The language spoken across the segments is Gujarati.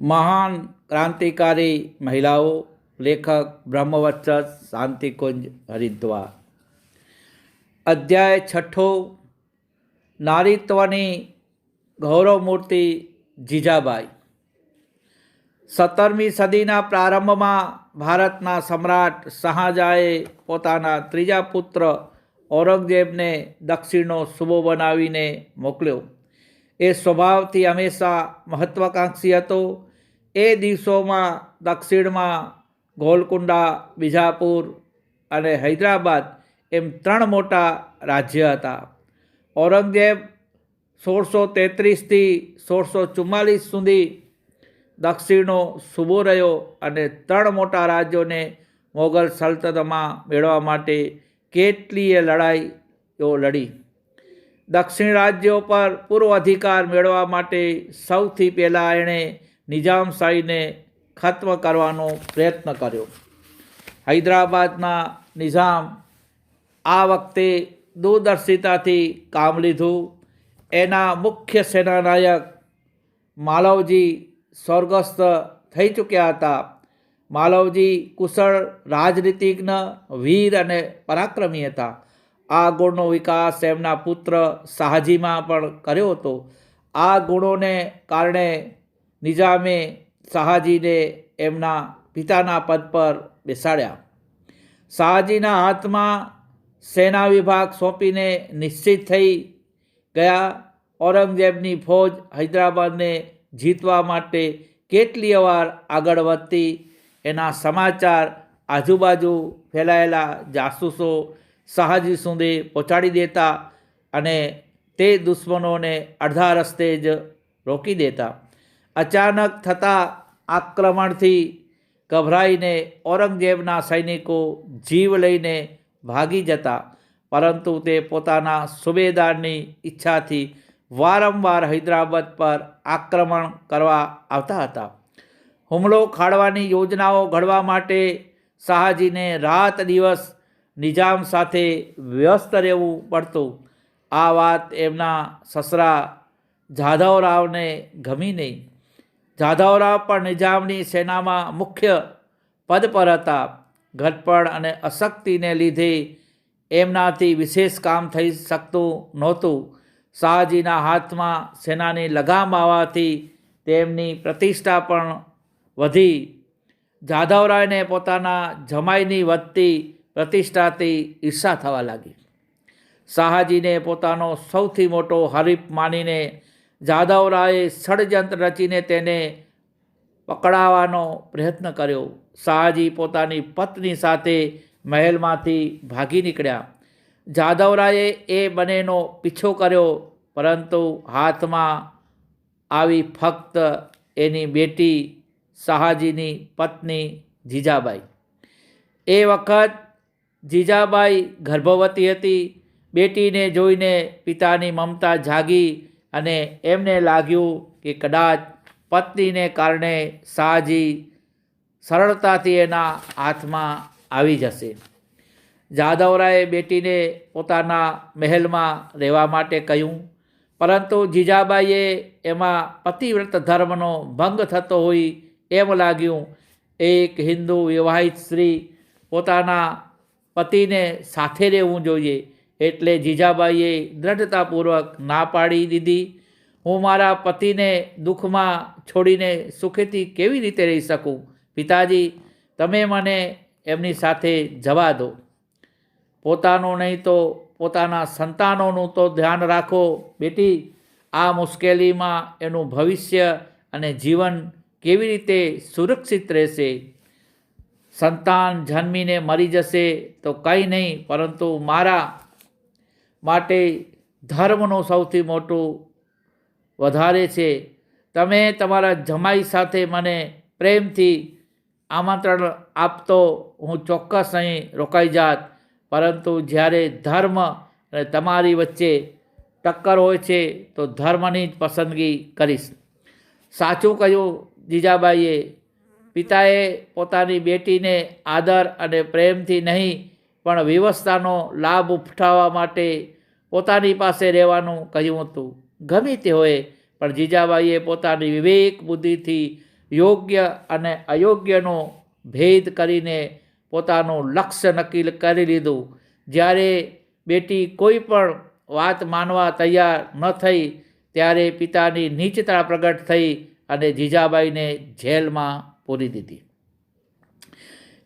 મહાન ક્રાંતિકારી મહિલાઓ, લેખક બ્રહ્મવત્સ શાંતિકુંજ, હરિદ્વાર. અધ્યાય છઠ્ઠો, નારીત્વની ગૌરવમૂર્તિ જીજાબાઈ. સત્તરમી સદીના પ્રારંભમાં ભારતના સમ્રાટ શાહજહાએ પોતાના ત્રીજા પુત્ર ઔરંગઝેબને દક્ષિણનો સુબો બનાવીને મોકલ્યો. એ સ્વભાવથી હંમેશા મહત્વાકાંક્ષી હતો. એ દિવસોમાં દક્ષિણમાં ગોલકુંડા, બીજાપુર અને હૈદરાબાદ એમ ત્રણ મોટા રાજ્ય હતા. ઔરંગઝેબ સોળસો તેત્રીસથી સોળસો ચુમ્માલીસ સુધી દક્ષિણનો સૂબો રહ્યો અને ત્રણ મોટા રાજ્યોને મોગલ સલ્તનતમાં મેળવવા માટે કેટલીય લડાઈઓ લડી. દક્ષિણ રાજ્યો પર પૂર્વ અધિકાર મેળવવા માટે સૌથી પહેલાં એણે નિઝામશાહીને ખત્મ કરવાનો પ્રયત્ન કર્યો. હૈદરાબાદના નિઝામ આ વખતે દૂરદર્શિતાથી કામ લીધું. એના મુખ્ય સેનાનાયક માલવજી સ્વર્ગસ્થ થઈ ચૂક્યા હતા. માલવજી કુશળ રાજનીતિજ્ઞ, વીર અને પરાક્રમી હતા. આ ગુણનો વિકાસ એમના પુત્ર શાહજીમાં પણ કર્યો હતો. આ ગુણોને કારણે નિઝામે શાહજીને એમના પિતાના પદ પર બેસાડ્યા. શાહજીના હાથમાં સેના વિભાગ સોંપીને નિશ્ચિત થઈ ગયા. ઔરંગઝેબની ફૌજ હૈદરાબાદને જીતવા માટે કેટલી વાર આગળ વધતી એના સમાચાર આજુબાજુ ફેલાયેલા જાસૂસો શાહજી સુધી પહોંચાડી દેતા અને તે દુશ્મનોને અડધા રસ્તે જ રોકી દેતા. અચાનક થતા આક્રમણથી ગભરાઈને ઔરંગઝેબના સૈનિકો જીવ લઈને ભાગી જતા, પરંતુ તે પોતાના સુબેદારની ઈચ્છાથી વારંવાર હૈદરાબાદ પર આક્રમણ કરવા આવતા હતા. હુમલો ખાડવાની યોજનાઓ ઘડવા માટે શાહજીને રાત દિવસ નિજામ સાથે વ્યસ્ત રહેવું પડતું. આ વાત એમના સસરા જાધવરાવને ગમી નહીં. જાધવરાવ પણ નિજામની સેનામાં મુખ્ય પદ પર હતા. ઘટપણ અને અશક્તિને લીધે એમનાથી વિશેષ કામ થઈ શકતું નહોતું. શાહજીના હાથમાં સેનાની લગામ આવવાથી તેમની પ્રતિષ્ઠા પણ વધી. જાધવરાયને પોતાના જમાઈની વધતી પ્રતિષ્ઠાથી ઈર્ષા થવા લાગી. શાહજીને પોતાનો સૌથી મોટો હરીફ માનીને જાદવરાયે ષડયંત્ર રચીને તેને પકડાવવાનો પ્રયત્ન કર્યો. શાહજી પોતાની પત્ની સાથે મહેલમાંથી ભાગી નીકળ્યા. જાદવરાએ એ બંનેનો પીછો કર્યો, પરંતુ હાથમાં આવી ફક્ત એની બેટી શાહજીની પત્ની જીજાબાઈ. એ વખત જીજાબાઈ ગર્ભવતી હતી. બેટીને જોઈને પિતાની મમતા જાગી. અને એમને લાગ્યું કે કદાચ પત્નીને કારણે શાહજી સરળતાથી એના હાથમાં આવી જશે. જાદવરાએ બેટીને પોતાના મહેલમાં રહેવા માટે કહ્યું, પરંતુ જીજાબાઈએ એમાં પતિવ્રત ધર્મનો ભંગ થતો હોય એમ લાગ્યું. એક હિન્દુ વિવાહિત સ્ત્રી પોતાના પતિને સાથે રહેવું જોઈએ. એટલે જીજાબાઈએ દ્રઢતાપૂર્વક ના પાડી દીધી. હું મારા પતિને દુઃખમાં છોડીને સુખેથી કેવી રીતે રહી શકું? પિતાજી, તમે મને એમની સાથે જવા દો. પોતાનું નહીં તો પોતાના સંતાનોનું તો ધ્યાન રાખો. બેટી, આ મુશ્કેલીમાં એનું ભવિષ્ય અને જીવન કેવી રીતે સુરક્ષિત રહેશે? સંતાન જન્મીને મરી જશે તો કંઈ નહીં, પરંતુ મારા માટે ધર્મનું સૌથી મોટું વધારે છે. તમે તમારા જમાઈ સાથે મને પ્રેમથી આમંત્રણ આપતો હું ચોક્કસ અહીં રોકાઈ જાત. પરંતુ જ્યારે ધર્મ અને તમારી વચ્ચે ટક્કર હોય છે, તો ધર્મની જ પસંદગી કરીશ. સાચું કહ્યું જીજાબાઈએ, પિતાએ પોતાની બેટીને આદર અને પ્રેમથી નહીં પણ વ્યવસ્થાનો લાભ ઉઠાવવા માટે પોતાની પાસે રહેવાનું કહ્યું હતું. ગમે તે હોય, પણ જીજાબાઈએ પોતાની વિવેક બુદ્ધિથી યોગ્ય અને અયોગ્યનો ભેદ કરીને પોતાનું લક્ષ્ય નક્કી કરી લીધું. જ્યારે બેટી કોઈ પણ વાત માનવા તૈયાર ન થઈ, ત્યારે પિતાની નીચતા પ્રગટ થઈ અને જીજાબાઈને જેલમાં પૂરી દીધી.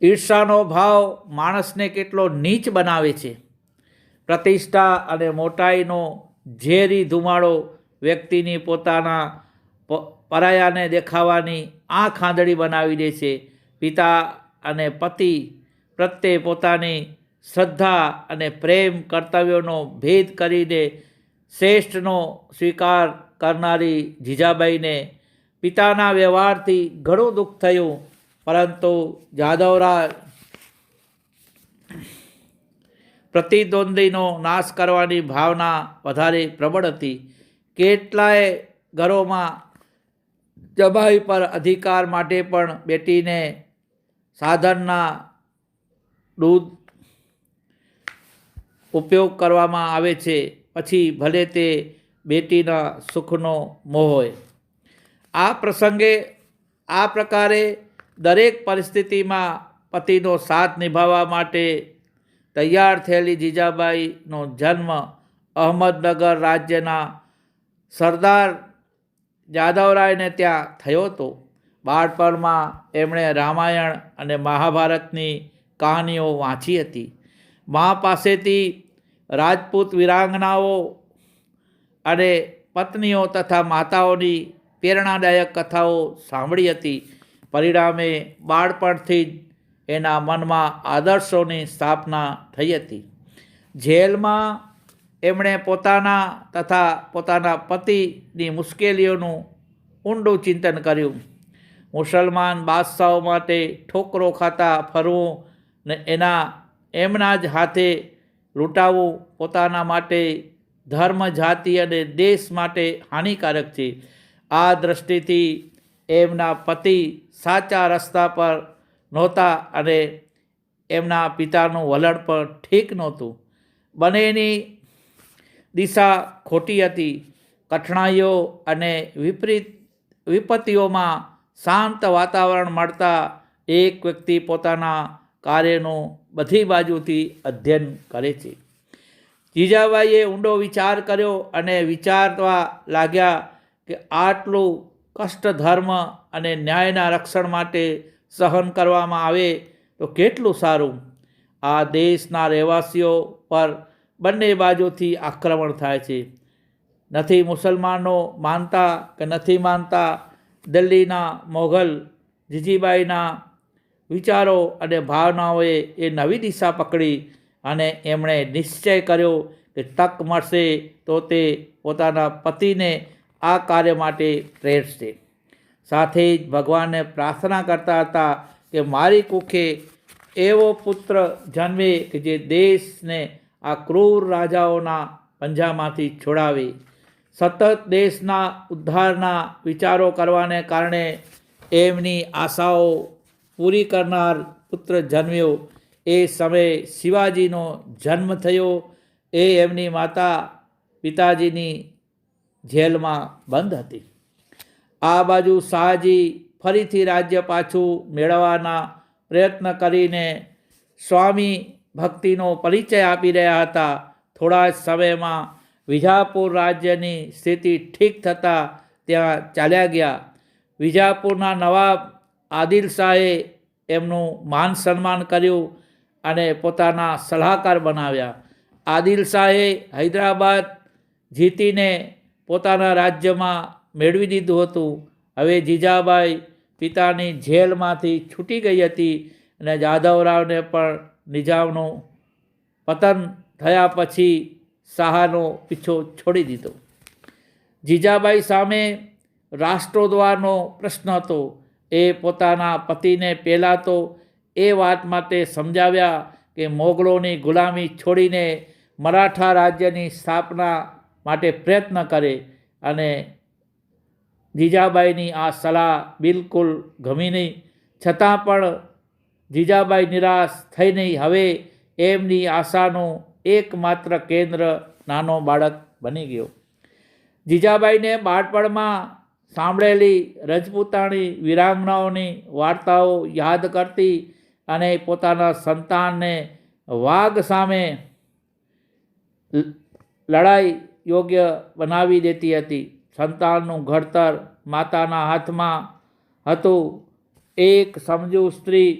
ઈર્ષાનો ભાવ માણસને કેટલો નીચ બનાવે છે. પ્રતિષ્ઠા અને મોટાઈનો ઝેરી ધુમાડો વ્યક્તિની પોતાના પરાયાને દેખાવાની આંખ ખાંદડી બનાવી દે છે. પિતા અને પતિ પ્રત્યે પોતાની શ્રદ્ધા અને પ્રેમ કર્તવ્યોનો ભેદ કરીને શ્રેષ્ઠનો સ્વીકાર કરનારી જીજાબાઈને પિતાના વ્યવહારથી ઘણું દુઃખ થયું. પરંતુ જાદવરાજ પ્રતિદ્વંદ્વીનો નાશ કરવાની ભાવના વધારે પ્રબળ હતી. કેટલાય ઘરોમાં જબાઈ પર અધિકાર માટે પણ બેટીને સાધનના દૂધ ઉપયોગ કરવામાં આવે છે. પછી ભલે તે બેટીના સુખનો મોહ હોય. આ પ્રસંગે આ પ્રકારે દરેક પરિસ્થિતિમાં પતિનો સાથ નિભાવવા માટે તૈયાર થયેલી જીજાબાઈનો જન્મ અહમદનગર રાજ્યના સરદાર જાદવરાયને ત્યાં થયો હતો. બાળપણમાં એમણે રામાયણ અને મહાભારતની કહાનીઓ વાંચી હતી. મા પાસેથી રાજપૂત વિરાંગનાઓ અને પત્નીઓ તથા માતાઓની પ્રેરણાદાયક કથાઓ સાંભળી હતી. પરિણામે બાળપણથી જ એના મનમાં આદર્શોની સ્થાપના થઈ હતી. જેલમાં એમણે પોતાના તથા પોતાના પતિની મુશ્કેલીઓનું ઊંડું ચિંતન કર્યું. મુસલમાન બાદશાહો માટે ઠોકરો ખાતા ફરવું ને એના એમના જ હાથે લૂંટાવવું પોતાના માટે ધર્મ, જાતિ અને દેશ માટે હાનિકારક છે. આ દૃષ્ટિથી એમના પતિ સાચા રસ્તા પર નહોતા અને એમના પિતાનું વલણ પણ ઠીક નહોતું. બંનેની દિશા ખોટી હતી. કઠણાઈઓ અને વિપરીત, વિપત્તિઓમાં શાંત વાતાવરણ મળતા એક વ્યક્તિ પોતાના કાર્યનું બધી બાજુથી અધ્યયન કરે છે. જીજાબાઈએ ઊંડો વિચાર કર્યો અને વિચારવા લાગ્યા કે આટલું કષ્ટ ધર્મ અને ન્યાયના રક્ષણ માટે સહન કરવામાં આવે તો કેટલું સારું? આ દેશના રહેવાસીઓ પર બંને બાજુથી આક્રમણ થાય છે. નથી મુસલમાનો માનતા કે નથી માનતા દિલ્હીના મોગલ જીજીબાઈના વિચારો અને ભાવનાઓએ એ નવી દિશા પકડી અને એમણે નિશ્ચય કર્યો કે તક મળશે તો તે પોતાના પતિને આ કાર્ય માટે પ્રેરશે સાથે જ ભગવાનને પ્રાર્થના કરતા હતા કે મારી કુખે એવો પુત્ર જન્મે કે જે દેશને આ ક્રૂર રાજાઓના પંજામાંથી છોડાવે. સતત દેશના ઉદ્ધારના વિચારો કરવાને કારણે એમની આશાઓ પૂરી કરનાર પુત્ર જન્મ્યો. એ સમયે શિવાજીનો જન્મ થયો. એ એમની માતા પિતાજીની જેલમાં બંધ હતી. આ બાજુ શાહજી ફરીથી રાજ્ય પાછું મેળવવાના પ્રયત્ન કરીને સ્વામી ભક્તિનો પરિચય આપી રહ્યા હતા. થોડા જ સમયમાં વિજાપુર રાજ્યની સ્થિતિ ઠીક થતાં ત્યાં ચાલ્યા ગયા. વિજાપુરના નવાબ આદિલ શાહે એમનું માન સન્માન કર્યું અને પોતાના સલાહકાર બનાવ્યા. આદિલ શાહે હૈદરાબાદ જીતીને પોતાના રાજ્યમાં મેળવી દીધું હતું. હવે જીજાબાઈ પિતાની જેલમાંથી છૂટી ગઈ હતી અને જાદવરાવને પણ નિજામનું પતન થયા પછી શાહનો પીછો છોડી દીધો. જીજાબાઈ સામે રાષ્ટ્રોદ્વારનો પ્રશ્ન હતો. એ પોતાના પતિને પહેલાં તો એ વાત માટે સમજાવ્યા કે મોગલોની ગુલામી છોડીને મરાઠા રાજ્યની સ્થાપના માટે પ્રયત્ન કરે અને જીજાબાઈની આ સલાહ બિલકુલ ગમી નહીં. છતાં પણ જીજાબાઈ નિરાશ થઈ નહીં. હવે એમની આશાનું એકમાત્ર કેન્દ્ર નાનો બાળક બની ગયો. જીજાબાઈને બાળપણમાં સાંભળેલી રજપૂતાણી વિરાંગનાઓની વાર્તાઓ યાદ કરતી અને પોતાના સંતાનને વાઘ સામે લડાઈ યોગ્ય બનાવી દેતી હતી. સંતાનનું ઘડતર માતાના હાથમાં હતું. એક સમજુ સ્ત્રી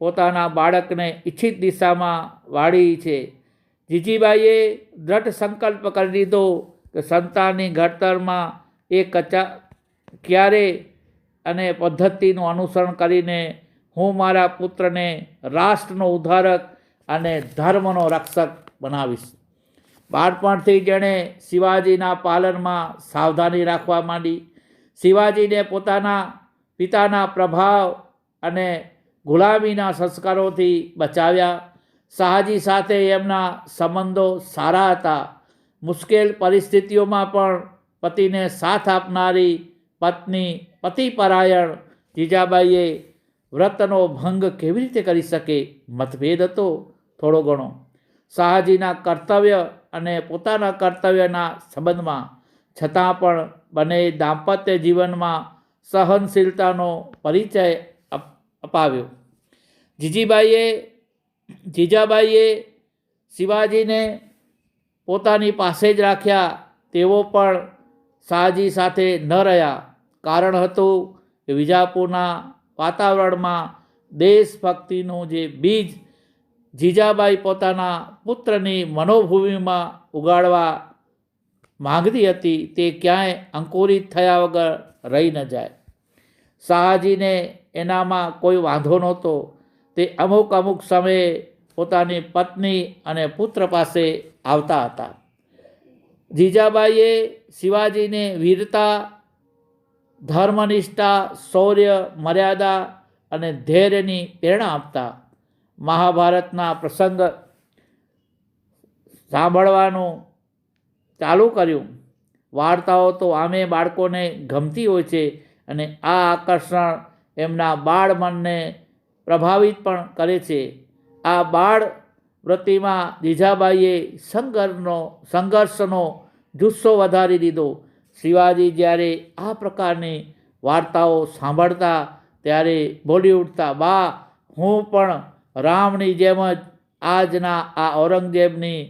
પોતાના બાળકને ઈચ્છિત દિશામાં વાળી છે. જીજીબાઈએ દ્રઢ સંકલ્પ કરી લીધો કે સંતાનની ઘડતરમાં એ કચા ક્યારે અને પદ્ધતિનું અનુસરણ કરીને હું મારા પુત્રને રાષ્ટ્રનો ઉદ્ધારક અને ધર્મનો રક્ષક બનાવીશ. બાળપણથી જેણે શિવાજીના પાલનમાં સાવધાની રાખવા માંડી. શિવાજીને પોતાના પિતાના પ્રભાવ અને ગુલામીના સંસ્કારોથી બચાવ્યા. શાહજી સાથે એમના સંબંધો સારા હતા. મુશ્કેલ પરિસ્થિતિઓમાં પણ પતિને સાથ આપનારી પત્ની પતિપરાયણ જીજાબાઈએ વ્રતનો ભંગ કેવી રીતે કરી શકે? મતભેદ હતો થોડો ઘણો. શાહજીના કર્તવ્ય અને પોતાના કર્તવ્યના સંબંધમાં, છતાં પણ બંને દાંપત્ય જીવનમાં સહનશીલતાનો પરિચય અપ- અપાવ્યો. જીજીબાઈએ, જીજાબાઈએ શિવાજીને પોતાની પાસે જ રાખ્યા, તેઓ પણ શાહજી સાથે ન રહ્યા. કારણ હતું કે વિજાપુરના વાતાવરણમાં દેશભક્તિનું જે બીજ જીજાબાઈ પોતાના પુત્રની મનોભૂમિમાં ઉગાડવા માંગતી હતી, તે ક્યાંય અંકુરિત થયા વગર રહી ન જાય. શાહજીને એનામાં કોઈ વાંધો નહોતો. તે અમુક અમુક સમયે પોતાની પત્ની અને પુત્ર પાસે આવતા હતા. જીજાબાઈએ શિવાજીને વીરતા, ધર્મનિષ્ઠા, શૌર્ય, મર્યાદા અને ધૈર્યની પ્રેરણા આપતા મહાભારતના પ્રસંગ સાંભળવાનું ચાલુ કર્યું. વાર્તાઓ તો આમે બાળકોને ગમતી હોય છે અને આ આકર્ષણ એમના બાળ મનને પ્રભાવિત પણ કરે છે. આ બાળ વૃત્તિમાં જીજાબાઈએ સંઘર્ષનો સંઘર્ષનો જુસ્સો વધારી દીધો. શિવાજી જ્યારે આ પ્રકારની વાર્તાઓ સાંભળતા, ત્યારે બોલી ઉઠતા, બા, હું પણ રામની જેમ જ આજના આ ઔરંગઝેબની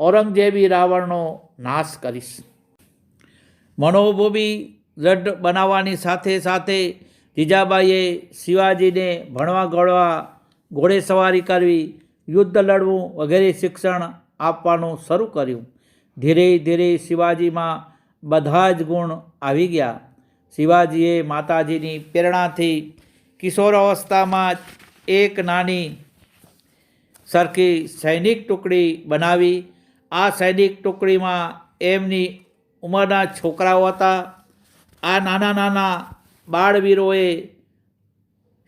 ઔરંગઝેબી રાવણનો નાશ કરીશ. મનોભૂમિ દ્રઢ બનાવવાની સાથે સાથે જીજાબાઈએ શિવાજીને ભણવા ગળવા ઘોડેસવારી કરવી, યુદ્ધ લડવું વગેરે શિક્ષણ આપવાનું શરૂ કર્યું. ધીરે ધીરે શિવાજીમાં બધા જ ગુણ આવી ગયા. શિવાજીએ માતાજીની પ્રેરણાથી કિશોર અવસ્થામાં જ એક નાની સરખી સૈનિક ટુકડી બનાવી. આ સૈનિક ટુકડીમાં એમની ઉંમરના છોકરાઓ હતા. આ નાના નાના બાળવીરોએ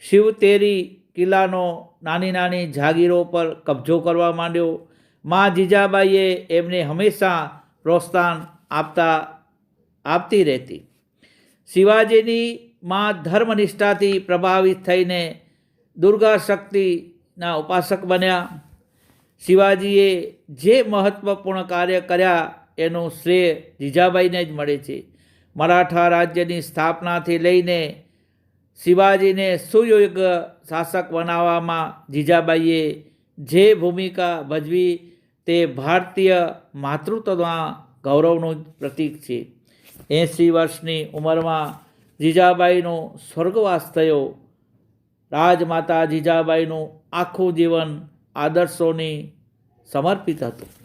શિવતેરી કિલ્લાનો નાની નાની જાગીરો પર કબજો કરવા માંડ્યો. મા જીજાબાઈએ એમને હંમેશા પ્રોત્સાહન આપતા, આપતી રહેતી. શિવાજીની મા ધર્મનિષ્ઠાથી પ્રભાવિત થઈને દુર્ગા શક્તિના ઉપાસક બન્યા. શિવાજીએ જે મહત્ત્વપૂર્ણ કાર્ય કર્યા એનું શ્રેય જીજાબાઈને જ મળે છે. મરાઠા રાજ્યની સ્થાપનાથી લઈને શિવાજીને સુયોગ્ય શાસક બનાવવામાં જીજાબાઈએ જે ભૂમિકા ભજવી તે ભારતીય માતૃત્વના ગૌરવનું જ પ્રતીક છે. એંસી વર્ષની ઉંમરમાં જીજાબાઈનો સ્વર્ગવાસ થયો. રાજમાતા જીજાબાઈનું આખું જીવન આદર્શોની સમર્પિત હતું.